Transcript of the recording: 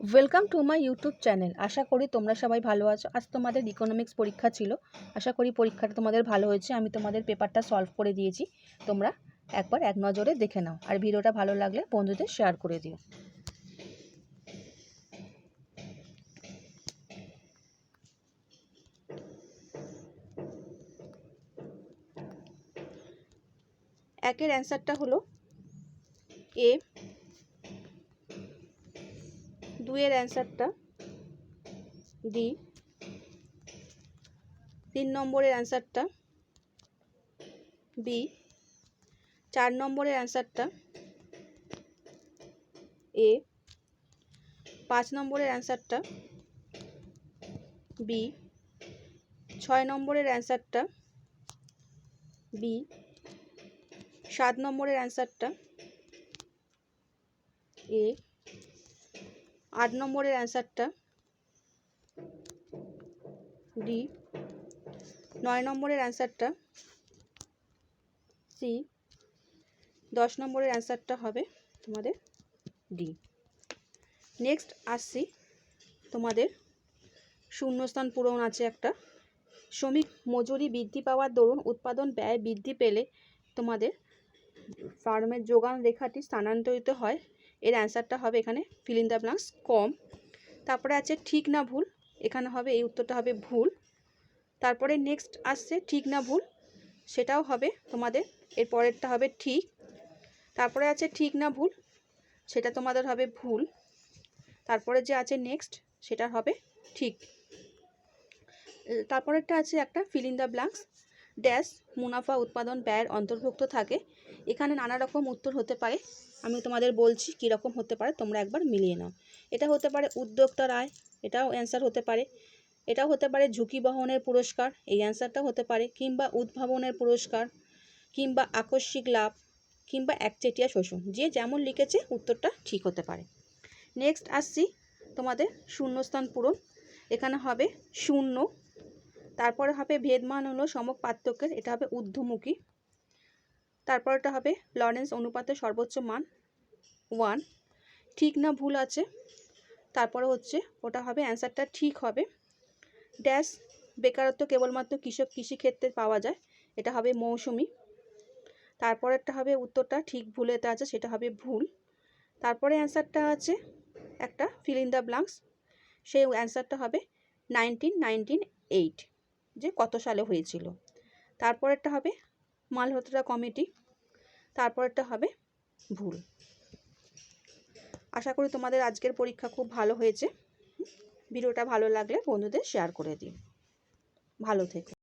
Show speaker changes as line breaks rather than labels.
Welcome to my YouTube channel আশা করি তোমরা সবাই ভালো আছো। আজ তোমাদের ইকোনমিক্স পরীক্ষা ছিল। আশা করি পরীক্ষাটা তোমাদের ভালো হয়েছে। আমি তোমাদের পেপারটা সলভ করে দিয়েছি। তোমরা একবার এক নজরে দেখে নাও। আর ভিডিওটা ভালো লাগলে বন্ধুদের শেয়ার করে দিও। একের অ্যান্সারটা হলো এ দুইয়ের অ্যান্সারটা ডি। তিন নম্বরের অ্যান্সারটা বি। চার নম্বরের অ্যান্সারটা এ। পাঁচ নম্বরের অ্যান্সারটা বি। ছয় নম্বরের অ্যান্সারটা বি। সাত নম্বরের অ্যান্সারটা এ। আট নম্বরের অ্যান্সারটা ডি। নয় নম্বরের অ্যান্সারটা সি। দশ নম্বরের অ্যান্সারটা হবে তোমাদের ডি। নেক্সট আসছি তোমাদের শূন্যস্থান পূরণ আছে একটা। শ্রমিক মজুরি বৃদ্ধি পাওয়ার দরুন উৎপাদন ব্যয় বৃদ্ধি পেলে তোমাদের ফার্মের যোগান রেখাটি স্থানান্তরিত হয়। এর অ্যান্সারটা হবে এখানে ফিল ইন দ্য ব্লাঙ্কস কম তারপরে আছে ঠিক না ভুল, এখানে হবে, এই উত্তরটা হবে ভুল। তারপরে নেক্সট আসছে ঠিক না ভুল, সেটাও হবে তোমাদের, এর পরেরটা হবে ঠিক। তারপরে আছে ঠিক না ভুল, সেটা তোমাদের হবে ভুল। তারপরে যে আছে নেক্সট সেটা হবে ঠিক। তারপরেরটা আছে একটা fill in the blanks dash মুনাফা, উৎপাদন ব্যয়ের অন্তর্ভুক্ত থাকে। এখানে নানা রকম উত্তর হতে পারে। আমি তোমাদের বলছি কীরকম হতে পারে, তোমরা একবার মিলিয়ে নাও। এটা হতে পারে উদ্যোক্তার আয় এটাও অ্যান্সার হতে পারে। এটাও হতে পারে ঝুঁকি বহনের পুরস্কার, এই অ্যান্সারটা হতে পারে। কিংবা উদ্ভাবনের পুরস্কার, কিংবা আকস্মিক লাভ, কিংবা একচেটিয়া শোষণ। যে যেমন লিখেছে, উত্তরটা ঠিক হতে পারে। নেক্সট আসছি তোমাদের শূন্যস্থান পূরণ। এখানে হবে শূন্য। তারপরে হবে ভেদমান হলো সমক পার্থক্যের এটা হবে ঊর্ধ্বমুখী। তারপরটা হবে লরেন্স অনুপাতের সর্বোচ্চ মান, ওয়ান। ঠিক না ভুল আছে, তারপরে হচ্ছে ওটা হবে অ্যান্সারটা ঠিক হবে। ড্যাশ বেকারত্ব কেবলমাত্র কৃষক কৃষিক্ষেত্রে পাওয়া যায়, এটা হবে মৌসুমি। তারপরেরটা হবে উত্তরটা ঠিক ভুলেতে আছে, সেটা হবে ভুল। তারপরে অ্যান্সারটা আছে একটা, ফিল ইন দ্য ব্লাঙ্কস, সেই অ্যান্সারটা হবে নাইনটিন নাইনটিন এইট। যে কত সালে হয়েছিল। তারপরেরটা হবে মালহোত্রা কমিটি। তারপরেরটা হবে ভুল। আশা করি তোমাদের আজকের পরীক্ষা খুব ভালো হয়েছে। ভিডিওটা ভালো লাগলে বন্ধুদের শেয়ার করে দিও। ভালো থেকো।